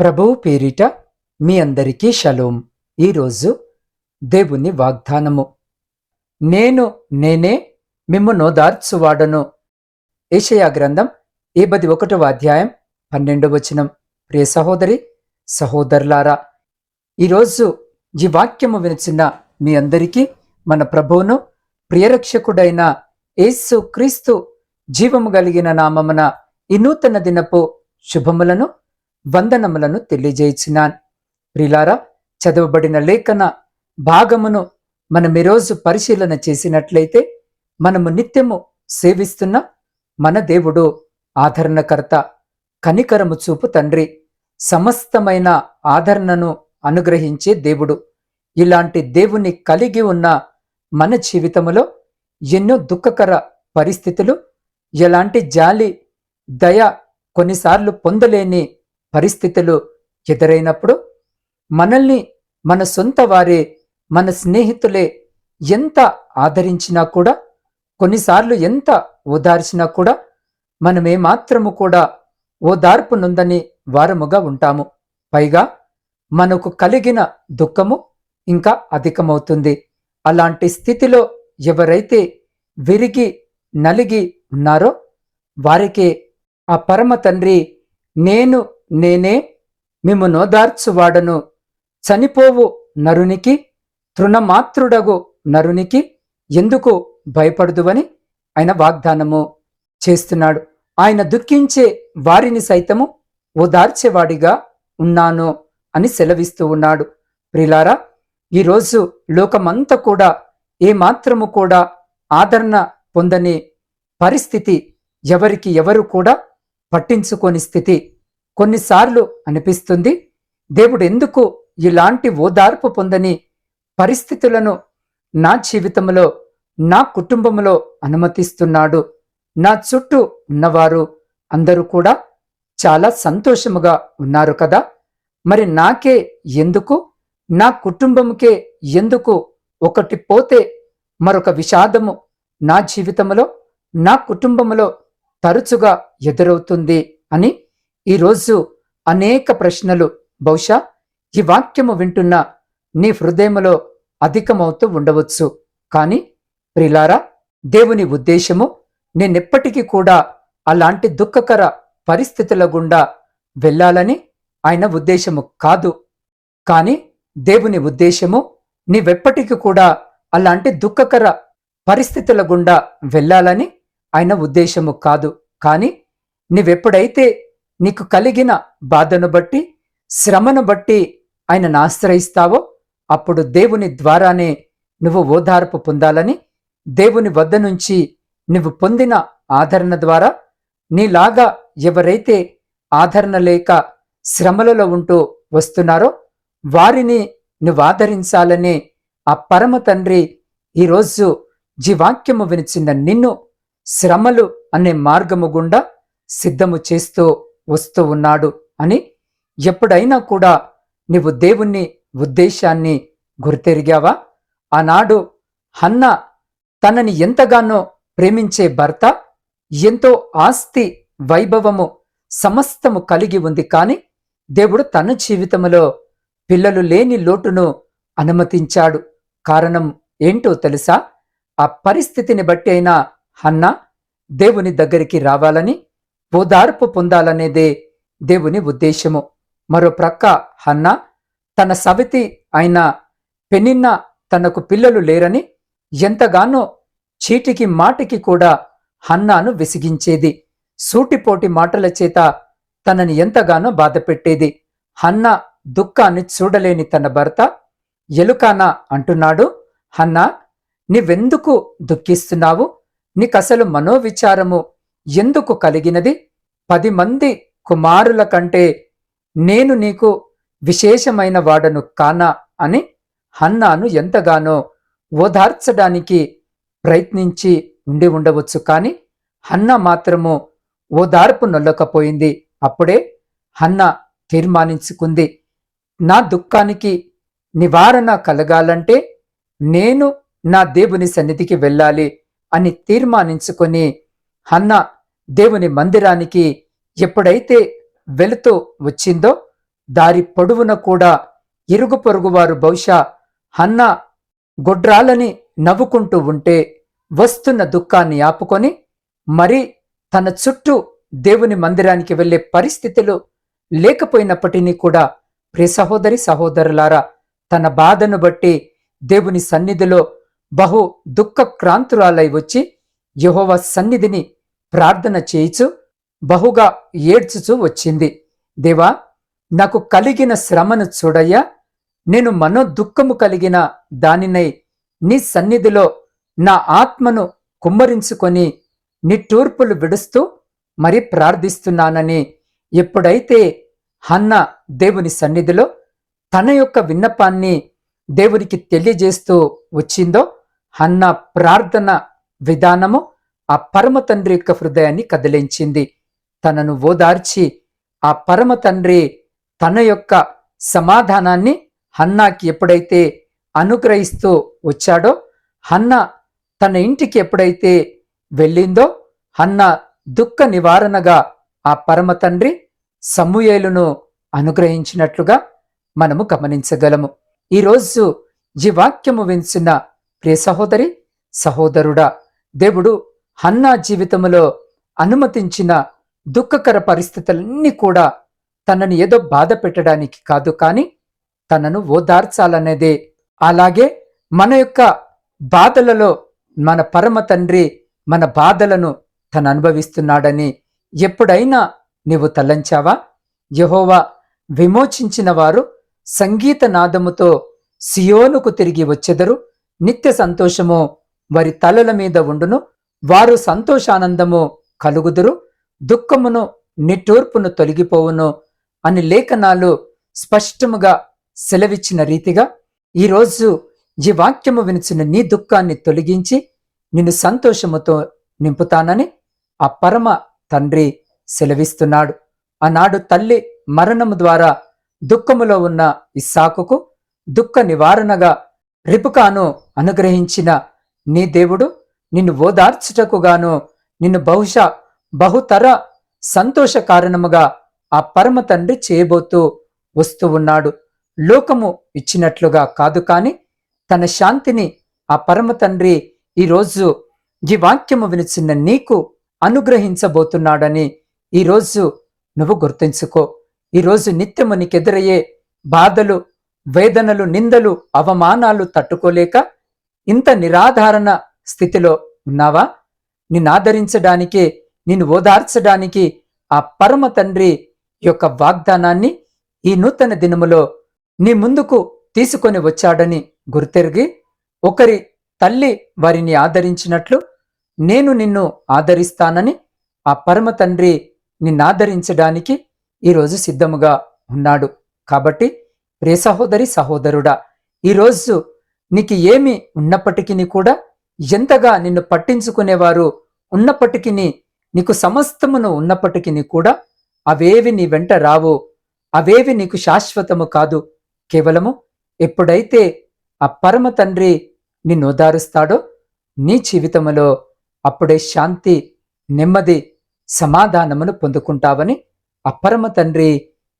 ప్రభువు పేరిట మీ అందరికీ షలోం. ఈరోజు దేవుని వాగ్దానము. నేను నేనే మిమ్మును దార్చువాడను ఏషయా గ్రంథం ఏబది ఒకటవ అధ్యాయం పన్నెండవ వచనం. ప్రియ సహోదరి సహోదరులారా ఈరోజు ఈ వాక్యము వినిచిన మీ అందరికీ మన ప్రభువును ప్రియరక్షకుడైన యేసు క్రీస్తు జీవము కలిగిన నామమున ఈ నూతన దినపు శుభములను వందనములను తెలియజేయించినాన్ ప్రిలారా చదవబడిన లేఖన భాగమును మనం ఈరోజు పరిశీలన చేసినట్లయితే మనము నిత్యము సేవిస్తున్న మన దేవుడు ఆదరణకర్త కనికరము చూపు తండ్రి సమస్తమైన ఆదరణను అనుగ్రహించే దేవుడు. ఇలాంటి దేవుని కలిగి ఉన్న మన జీవితములో ఎన్నో దుఃఖకర పరిస్థితులు ఎలాంటి జాలి దయ కొన్నిసార్లు పొందలేని పరిస్థితులు ఎదురైనప్పుడు మనల్ని మన సొంత వారే మన స్నేహితులే ఎంత ఆదరించినా కూడా కొన్నిసార్లు ఎంత ఓదార్చినా కూడా మనమేమాత్రము కూడా ఓదార్పు నుందని వారముగా ఉంటాము. పైగా మనకు కలిగిన దుఃఖము ఇంకా అధికమవుతుంది. అలాంటి స్థితిలో ఎవరైతే విరిగి నలిగి ఉన్నారో వారికే ఆ పరమ తండ్రి నేను నేనే మిమ్ము నోదార్చువాడను చనిపోవు నరునికి తృణమాత్రుడగు నరునికి ఎందుకు భయపడదువని ఆయన వాగ్దానము చేస్తున్నాడు. ఆయన దుఃఖించే వారిని సైతము ఓదార్చేవాడిగా ఉన్నాను అని సెలవిస్తూ ఉన్నాడు. ప్రిలారా ఈరోజు లోకమంతా కూడా ఏమాత్రము కూడా ఆదరణ పొందని పరిస్థితి ఎవరికి ఎవరు కూడా పట్టించుకోని స్థితి. కొన్నిసార్లు అనిపిస్తుంది దేవుడు ఎందుకు ఇలాంటి ఓదార్పు పొందని పరిస్థితులను నా జీవితంలో నా కుటుంబంలో అనుమతిస్తున్నాడు? నా చుట్టూ ఉన్నవారు అందరూ కూడా చాలా సంతోషముగా ఉన్నారు కదా? మరి నాకే ఎందుకు? నా కుటుంబంకే ఎందుకు ఒకటి పోతే మరొక విషాదము నా జీవితంలో నా కుటుంబంలో తరచుగా ఎదురవుతుంది అని ఈరోజు అనేక ప్రశ్నలు. బహుశా ఈ వాక్యము వింటున్న నీ హృదయములో అధికమవుతూ ఉండవచ్చు. కానీ ప్రిలారా దేవుని ఉద్దేశము నేనెప్పటికీ కూడా అలాంటి దుఃఖకర పరిస్థితుల గుండా వెళ్ళాలని ఆయన ఉద్దేశము కాదు. కానీ దేవుని ఉద్దేశము నీవెప్పటికీ కూడా అలాంటి దుఃఖకర పరిస్థితుల గుండా వెళ్ళాలని ఆయన ఉద్దేశము కాదు. కానీ నీవెప్పుడైతే నీకు కలిగిన బాధను బట్టి శ్రమను బట్టి ఆయనను ఆశ్రయిస్తావో అప్పుడు దేవుని ద్వారానే నువ్వు ఓదార్పు పొందాలని దేవుని వద్ద నుంచి నువ్వు పొందిన ఆదరణ ద్వారా నీలాగా ఎవరైతే ఆదరణ లేక శ్రమలలో ఉంటూ వస్తున్నారో వారిని నువ్వు ఆదరించాలని ఆ పరమ తండ్రి ఈరోజు జీవాక్యము వినిచిన నిన్ను శ్రమలు అనే మార్గము గుండా సిద్ధము చేస్తూ వస్తూ ఉన్నాడు అని ఎప్పుడైనా కూడా నీవు దేవుణ్ణి ఉద్దేశాన్ని గుర్తెరిగావా? ఆనాడు హన్న తనని ఎంతగానో ప్రేమించే భర్త ఎంతో ఆస్తి వైభవము సమస్తము కలిగి ఉంది కాని దేవుడు తన జీవితంలో పిల్లలు లేని లోటును అనుమతించాడు. కారణం ఏంటో తెలుసా? ఆ పరిస్థితిని బట్టి అయినా హన్న దేవుని దగ్గరికి రావాలని ఓదార్పు పొందాలనేదే దేవుని ఉద్దేశము. మరో ప్రక్క హన్న తన సవితి అయిన పెనిన్న తనకు పిల్లలు లేరని ఎంతగానో చీటికి మాటికి కూడా హన్నాను విసిగించేది. సూటిపోటి మాటల చేత తనని ఎంతగానో బాధపెట్టేది. హన్న దుఃఖాన్ని చూడలేని తన భర్త ఎలుకానా అంటున్నాడు. హన్నా నీవెందుకు దుఃఖిస్తున్నావు? నీకసలు మనోవిచారము ఎందుకు కలిగినది? పది మంది కుమారుల కంటే నేను నీకు విశేషమైన వాడను కానా అని హన్నాను ఎంతగానో ఓదార్చడానికి ప్రయత్నించి ఉండి ఉండవచ్చు. కాని హన్న మాత్రము ఓదార్పు నొల్లకపోయింది. అప్పుడే హన్న తీర్మానించుకుంది. నా దుఃఖానికి నివారణ కలగాలంటే నేను నా దేవుని సన్నిధికి వెళ్ళాలి అని తీర్మానించుకొని హన్న దేవుని మందిరానికి ఎప్పుడైతే వెళుతూ వచ్చిందో దారి పొడవున కూడా ఇరుగు పొరుగు వారు బహుశా హన్న గొడ్రాలని నవ్వుకుంటూ ఉంటే వస్తున్న దుఃఖాన్ని ఆపుకొని మరి తన చుట్టూ దేవుని మందిరానికి వెళ్ళే పరిస్థితులు లేకపోయినప్పటినీ కూడా ప్రియ సహోదరి సహోదరులారా తన బాధను బట్టి దేవుని సన్నిధిలో బహు దుఃఖ క్రాంతురాలై వచ్చి యహోవ సన్నిధిని ప్రార్థన చేయిచు బహుగా ఏడ్చుచూ వచ్చింది. దేవా నాకు కలిగిన శ్రమను చూడయ్యా నేను మనోదుఃఖము కలిగిన దానినై నీ సన్నిధిలో నా ఆత్మను కుమ్మరించుకొని నిట్టూర్పులు విడుస్తూ మరి ప్రార్థిస్తున్నానని ఎప్పుడైతే హన్న దేవుని సన్నిధిలో తన యొక్క విన్నపాన్ని దేవునికి తెలియజేస్తూ వచ్చిందో హన్న ప్రార్థన విధానము ఆ పరమ తండ్రి యొక్క హృదయాన్ని కదిలించింది. తనను ఓదార్చి ఆ పరమ తండ్రి తన యొక్క సమాధానాన్ని హన్నాకి ఎప్పుడైతే అనుగ్రహిస్తూ వచ్చాడో హన్న తన ఇంటికి ఎప్పుడైతే వెళ్ళిందో హన్న దుఃఖ నివారణగా ఆ పరమ తండ్రి సమూయేలును అనుగ్రహించినట్లుగా మనము గమనించగలము. ఈరోజు ఈ వాక్యము వించిన ప్రియ సహోదరి సహోదరుడా దేవుడు హన్నా జీవితములో అనుమతించిన దుఃఖకర పరిస్థితులన్నీ కూడా తనని ఏదో బాధ పెట్టడానికి కాదు కానీ తనను ఓదార్చాలనేదే. అలాగే మన యొక్క బాధలలో మన పరమ తండ్రి మన బాధలను తను అనుభవిస్తున్నాడని ఎప్పుడైనా నీవు తలంచావా? యహోవా విమోచించిన వారు సంగీత నాదముతో సియోనుకు తిరిగి వచ్చెదరు. నిత్య సంతోషము వారి తలల మీద ఉండును. వారు సంతోషానందము కలుగుదురు దుఃఖమును నిట్టూర్పును తొలగిపోవును అని లేఖనాలు స్పష్టముగా సెలవిచ్చిన రీతిగా ఈరోజు ఈ వాక్యము వినిచిన నీ దుఃఖాన్ని తొలగించి నిన్ను సంతోషముతో నింపుతానని ఆ పరమ తండ్రి సెలవిస్తున్నాడు. ఆనాడు తల్లి మరణము ద్వారా దుఃఖములో ఉన్న ఇస్సాకుకు దుఃఖ నివారణగా రిపుకాను అనుగ్రహించిన నీ దేవుడు నిన్ను ఓదార్చుటకుగాను నిన్ను బహుశా బహుతర సంతోష కారణముగా ఆ పరమ తండ్రి చేయబోతూ వస్తూ ఉన్నాడు. లోకము ఇచ్చినట్లుగా కాదు కాని తన శాంతిని ఆ పరమ తండ్రి ఈరోజు ఈ వాక్యము వినిచిన నీకు అనుగ్రహించబోతున్నాడని ఈరోజు నువ్వు గుర్తుంచుకో. ఈరోజు నిత్యము నీకెదురయ్యే బాధలు వేదనలు నిందలు అవమానాలు తట్టుకోలేక ఇంత నిరాధారణ స్థితిలో ఉన్నావా? నిన్ను ఆదరించడానికి నిన్ను ఓదార్చడానికి ఆ పరమ తండ్రి యొక్క వాగ్దానాన్ని ఈ నూతన దినములో నీ ముందుకు తీసుకొని వచ్చాడని గుర్తెరిగి ఒకరి తల్లి వారిని ఆదరించినట్లు నేను నిన్ను ఆదరిస్తానని ఆ పరమ తండ్రి నిన్నాదరించడానికి ఈరోజు సిద్ధముగా ఉన్నాడు. కాబట్టి ప్రియ సహోదరి సహోదరుడా ఈరోజు నీకు ఏమి ఉన్నప్పటికీ కూడా ఎంతగా నిన్ను పట్టించుకునేవారు ఉన్నప్పటికీ నీకు సమస్తమును ఉన్నప్పటికీ కూడా అవేవి నీ వెంట రావు. అవేవి నీకు శాశ్వతము కాదు. కేవలము ఎప్పుడైతే ఆ పరమ తండ్రి నిన్ను ఓదారుస్తాడో నీ జీవితములో అప్పుడే శాంతి నెమ్మది సమాధానమును పొందుకుంటావని అపరమ తండ్రి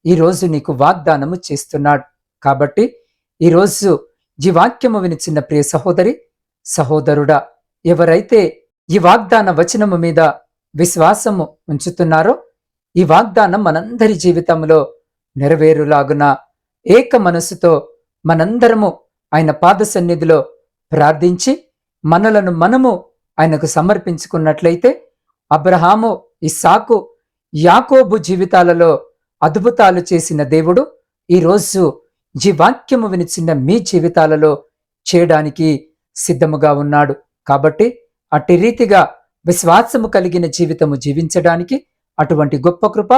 ఈరోజు నీకు వాగ్దానము చేస్తున్నాడు. కాబట్టి ఈరోజు ఈ వాక్యము వినిచిన ప్రియ సహోదరి సహోదరుడా ఎవరైతే ఈ వాగ్దాన వచనము మీద విశ్వాసము ఉంచుతున్నారో ఈ వాగ్దానం మనందరి జీవితంలో నెరవేరులాగున ఏక మనసుతో మనందరము ఆయన పాద సన్నిధిలో ప్రార్థించి మనలను మనము ఆయనకు సమర్పించుకున్నట్లయితే అబ్రహాము ఇస్సాకు యాకోబు జీవితాలలో అద్భుతాలు చేసిన దేవుడు ఈరోజు ఈ వాక్యము వినిచిన మీ జీవితాలలో చేయడానికి సిద్ధముగా ఉన్నాడు. కాబట్టి అట్టి రీతిగా విశ్వాసము కలిగిన జీవితము జీవించడానికి అటువంటి గొప్ప కృప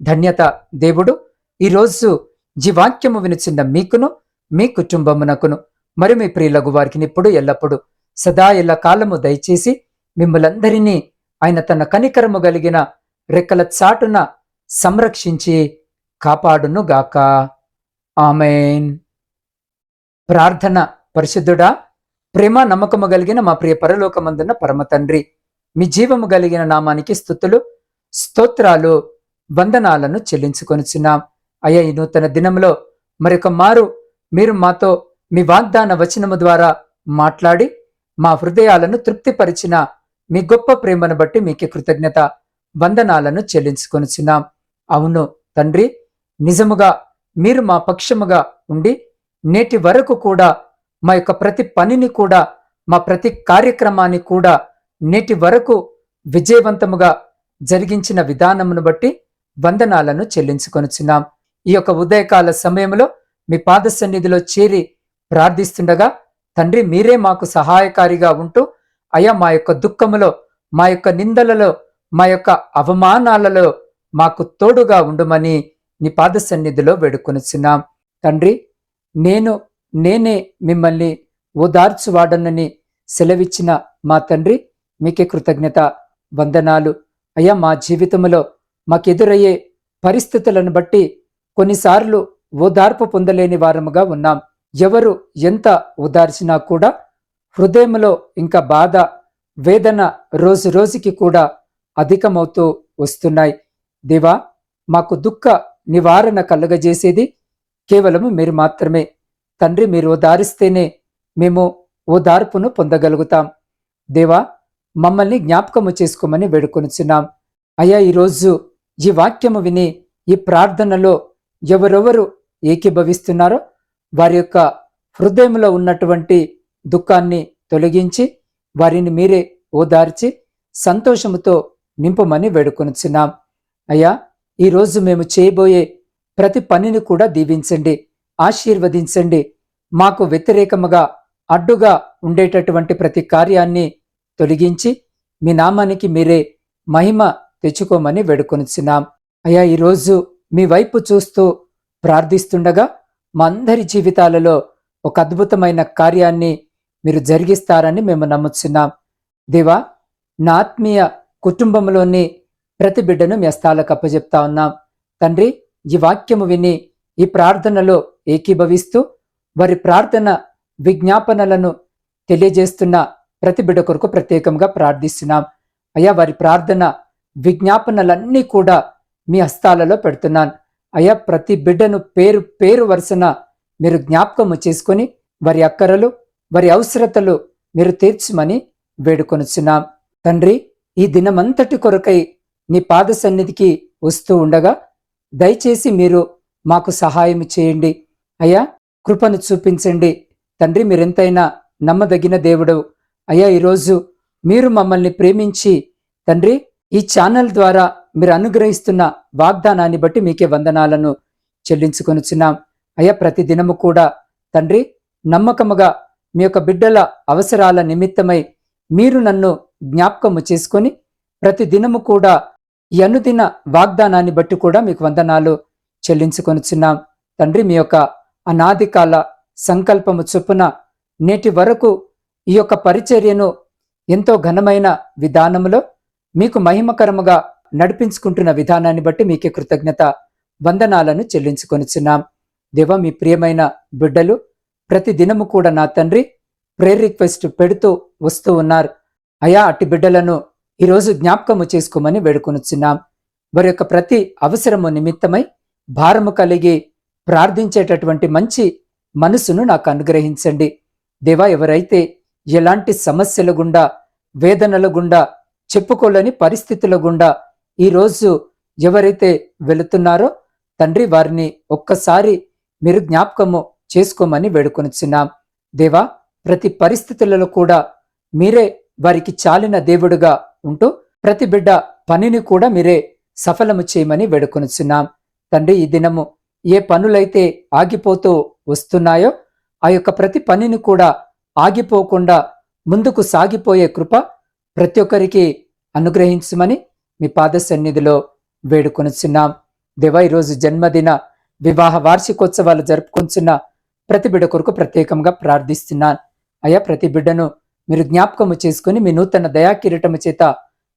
ధన్యత దేవుడు ఈరోజు జీవాక్యము వినిచిన్న మీకును మీ కుటుంబమునకును మరి మీ ప్రియులగు వారికి ఇప్పుడు ఎల్లప్పుడూ సదా ఎల్ల కాలము దయచేసి మిమ్మలందరినీ ఆయన తన కనికరము కలిగిన రెక్కల చాటున సంరక్షించి కాపాడును గాక ఆమెన్. ప్రార్థన పరిశుద్ధుడా ప్రేమ నమ్మకము కలిగిన మా ప్రియ పరలోకమందున్న పరమ తండ్రి. మీ జీవము కలిగిన నామానికి స్థుతులు స్తోత్రాలు వందనాలను చెల్లించుకొనిచున్నాం. అయ్యా ఈ నూతన దినంలో మరొక మారు మీరు మాతో మీ వాగ్దాన వచనము ద్వారా మాట్లాడి మా హృదయాలను తృప్తిపరిచిన మీ గొప్ప ప్రేమను బట్టి మీకు కృతజ్ఞత వందనాలను చెల్లించుకొనిచున్నాం. అవును తండ్రి నిజముగా మీరు మా పక్షముగా ఉండి నేటి వరకు కూడా మా యొక్క ప్రతి పనిని కూడా మా ప్రతి కార్యక్రమాన్ని కూడా నేటి వరకు విజయవంతముగా జరిగించిన విధానమును బట్టి వందనాలను చెల్లించుకొనుచున్నాం. ఈ యొక్క ఉదయకాల సమయంలో మీ పాద సన్నిధిలో చేరి ప్రార్థిస్తుండగా తండ్రి మీరే మాకు సహాయకారిగా ఉంటూ అయ్యా మా యొక్క దుఃఖములో మా యొక్క నిందలలో మా యొక్క అవమానాలలో మాకు తోడుగా ఉండుమని నీ పాద సన్నిధిలో వేడుకొనిచున్నాం. తండ్రి నేను నేనే మిమ్మల్ని ఓదార్చువాడనని సెలవిచ్చిన మా తండ్రి మీకే కృతజ్ఞత వందనాలు. అయ్యా మా జీవితంలో మాకెదురయ్యే పరిస్థితులను బట్టి కొన్నిసార్లు ఓదార్పు పొందలేని వారముగా ఉన్నాం. ఎవరు ఎంత ఓదార్చినా కూడా హృదయంలో ఇంకా బాధ వేదన రోజు రోజుకి కూడా అధికమవుతూ వస్తున్నాయి. దేవా మాకు దుఃఖ నివారణ కలుగజేసేది కేవలము మీరు మాత్రమే. తండ్రి మీరు ఓదారిస్తేనే మేము ఓదార్పును పొందగలుగుతాం. దేవా మమ్మల్ని జ్ఞాపకము చేసుకోమని వేడుకొనుచున్నాం. అయ్యా ఈరోజు ఈ వాక్యము విని ఈ ప్రార్థనలో ఎవరెవరు ఏకీభవిస్తున్నారో వారి యొక్క హృదయంలో ఉన్నటువంటి దుఃఖాన్ని తొలగించి వారిని మీరే ఓదార్చి సంతోషముతో నింపమని వేడుకొనుచున్నాం. అయ్యా ఈరోజు మేము చేయబోయే ప్రతి పనిని కూడా దీవించండి. ఆశీర్వదించండి. మాకు వ్యతిరేకముగా అడ్డుగా ఉండేటటువంటి ప్రతి కార్యాన్ని తొలగించి మీ నామానికి మీరే మహిమ తెచ్చుకోమని వేడుకొనిచున్నాం. అయ్యా ఈరోజు మీ వైపు చూస్తూ ప్రార్థిస్తుండగా మా అందరి జీవితాలలో ఒక అద్భుతమైన కార్యాన్ని మీరు జరిగిస్తారని మేము నమ్ముచున్నాం. దేవా నా ఆత్మీయ కుటుంబంలోని ప్రతి బిడ్డను మీ హస్తాలకు అప్పచెప్తా ఉన్నాం. తండ్రి ఈ వాక్యము విని ఈ ప్రార్థనలో ఏకీభవిస్తూ వారి ప్రార్థన విజ్ఞాపనలను తెలియజేస్తున్న ప్రతి బిడ్డ కొరకు ప్రత్యేకంగా ప్రార్థిస్తున్నాం. అయ్యా వారి ప్రార్థన విజ్ఞాపనలన్నీ కూడా మీ హస్తాలలో పెడుతున్నాను అయ్యా ప్రతి బిడ్డను పేరు పేరు వరుసన మీరు జ్ఞాపకము చేసుకొని వారి అక్కరలు వారి అవసరతలు మీరు తీర్చమని వేడుకొనుచున్నాం. తండ్రి ఈ దినమంతటి కొరకై నీ పాద సన్నిధికి వస్తూ ఉండగా దయచేసి మీరు మాకు సహాయం చేయండి. అయ్యా కృపను చూపించండి. తండ్రి మీరెంతైనా నమ్మదగిన దేవుడు. అయ్యా ఈరోజు మీరు మమ్మల్ని ప్రేమించి తండ్రి ఈ ఛానల్ ద్వారా మీరు అనుగ్రహిస్తున్న వాగ్దానాన్ని బట్టి మీకే వందనాలను చెల్లించుకొనుచున్నాం. అయ్యా ప్రతి దినము కూడా తండ్రి నమ్మకముగా మీ యొక్క బిడ్డల అవసరాల నిమిత్తమై మీరు నన్ను జ్ఞాపకము చేసుకొని ప్రతి దినము కూడా ఈ అనుదిన వాగ్దానాన్ని బట్టి కూడా మీకు వందనాలు చెల్లించుకొనుచున్నాం. తండ్రి మీ యొక్క అనాది కాల సంకల్పము చొప్పున నేటి వరకు ఈ యొక్క పరిచర్యను ఎంతో ఘనమైన విధానములో మీకు మహిమకరముగా నడిపించుకుంటున్న విధానాన్ని బట్టి మీకే కృతజ్ఞత వందనాలను చెల్లించుకొనిచున్నాం. దేవ మీ ప్రియమైన బిడ్డలు ప్రతి దినము కూడా నా తండ్రి ప్రేర్ రిక్వెస్ట్ పెడుతూ వస్తూ ఉన్నారు. అయా అట్టి బిడ్డలను ఈరోజు జ్ఞాపకము చేసుకోమని వేడుకొనుచున్నాం. వారి యొక్క ప్రతి అవసరము నిమిత్తమై భారము కలిగి ప్రార్థించేటటువంటి మంచి మనసును నాకు అనుగ్రహించండి. దేవా ఎవరైతే ఎలాంటి సమస్యల గుండా వేదనల గుండా చెప్పుకోలేని పరిస్థితుల గుండా ఈరోజు ఎవరైతే వెళుతున్నారో తండ్రి వారిని ఒక్కసారి మీరు జ్ఞాపకము చేసుకోమని వేడుకొనిచున్నాం. దేవా ప్రతి పరిస్థితులలో కూడా మీరే వారికి చాలిన దేవుడుగా ఉంటూ ప్రతి బిడ్డ పనిని కూడా మీరే సఫలము చేయమని వేడుకొనిచున్నాం. తండ్రి ఈ దినము ఏ పనులైతే ఆగిపోతూ వస్తున్నాయో ఆ యొక్క ప్రతి పనిని కూడా ఆగిపోకుండా ముందుకు సాగిపోయే కృప ప్రతి ఒక్కరికి అనుగ్రహించమని మీ పాద సన్నిధిలో వేడుకొనుచున్నాం. దేవా ఈరోజు జన్మదిన వివాహ వార్షికోత్సవాలు జరుపుకొంచున్న ప్రతి బిడ్డ కొరకు ప్రత్యేకంగా ప్రార్థిస్తున్నాను. అయ్యా ప్రతి బిడ్డను మీరు జ్ఞాపకము చేసుకుని మీ నూతన దయాకిరీటము చేత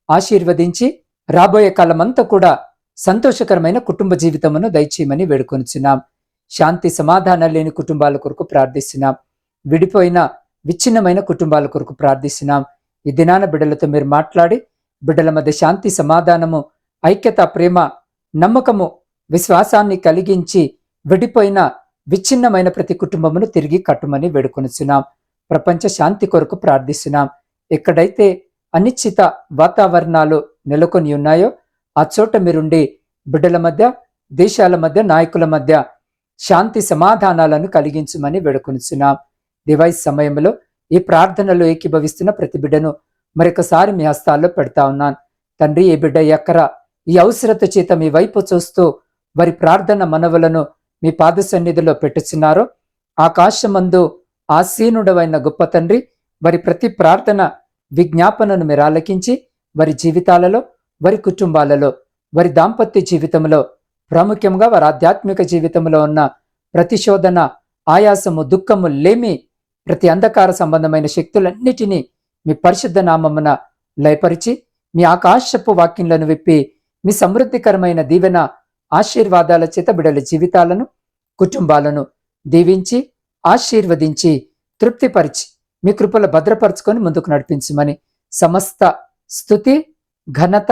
ఆశీర్వదించి రాబోయే కాలమంతా కూడా సంతోషకరమైన కుటుంబ జీవితమును దయచేయమని వేడుకొనిచున్నాం. శాంతి సమాధానాలు లేని కుటుంబాల కొరకు ప్రార్థిస్తున్నాం. విడిపోయిన విచ్ఛిన్నమైన కుటుంబాల కొరకు ప్రార్థిస్తున్నాం. ఈ దినాన బిడ్డలతో మీరు మాట్లాడి బిడ్డల మధ్య శాంతి సమాధానము ఐక్యత ప్రేమ నమ్మకము విశ్వాసాన్ని కలిగించి విడిపోయిన విచ్ఛిన్నమైన ప్రతి కుటుంబమును తిరిగి కట్టుమని వేడుకొనిచున్నాం. ప్రపంచ శాంతి కొరకు ప్రార్థిస్తున్నాం. ఎక్కడైతే అనిశ్చిత వాతావరణాలు నెలకొని ఉన్నాయో ఆ చోట మీరుండి బిడ్డల మధ్య దేశాల మధ్య నాయకుల మధ్య శాంతి సమాధానాలను కలిగించమని వేడుకొనిచున్నాం. దివైస్ సమయంలో ఈ ప్రార్థనలో ఏకీభవిస్తున్న ప్రతి బిడ్డను మరొకసారి మీ హస్తాల్లో పెడతా ఉన్నాను. తండ్రి ఈ బిడ్డ ఎక్కర ఈ అవసరత చేత మీ వైపు చూస్తూ వారి ప్రార్థన మనవులను మీ పాద సన్నిధిలో పెట్టుచున్నారో ఆకాశమందు ఆసీనుడవైన గొప్ప తండ్రి వారి ప్రతి ప్రార్థన విజ్ఞాపనను మీరు ఆలకించి వారి జీవితాలలో వారి కుటుంబాలలో వారి దాంపత్య జీవితంలో ప్రాముఖ్యంగా వారి ఆధ్యాత్మిక జీవితంలో ఉన్న ప్రతిశోధన ఆయాసము దుఃఖము లేమి ప్రతి అంధకార సంబంధమైన శక్తులన్నిటినీ మీ పరిశుద్ధ నామమున లయపరిచి మీ ఆకాశపు వాక్యంలను విప్పి మీ సమృద్ధికరమైన దీవెన ఆశీర్వాదాల చేత బిడల జీవితాలను కుటుంబాలను దీవించి ఆశీర్వదించి తృప్తిపరిచి మీ కృపలు భద్రపరచుకొని ముందుకు నడిపించమని సమస్త స్థుతి ఘనత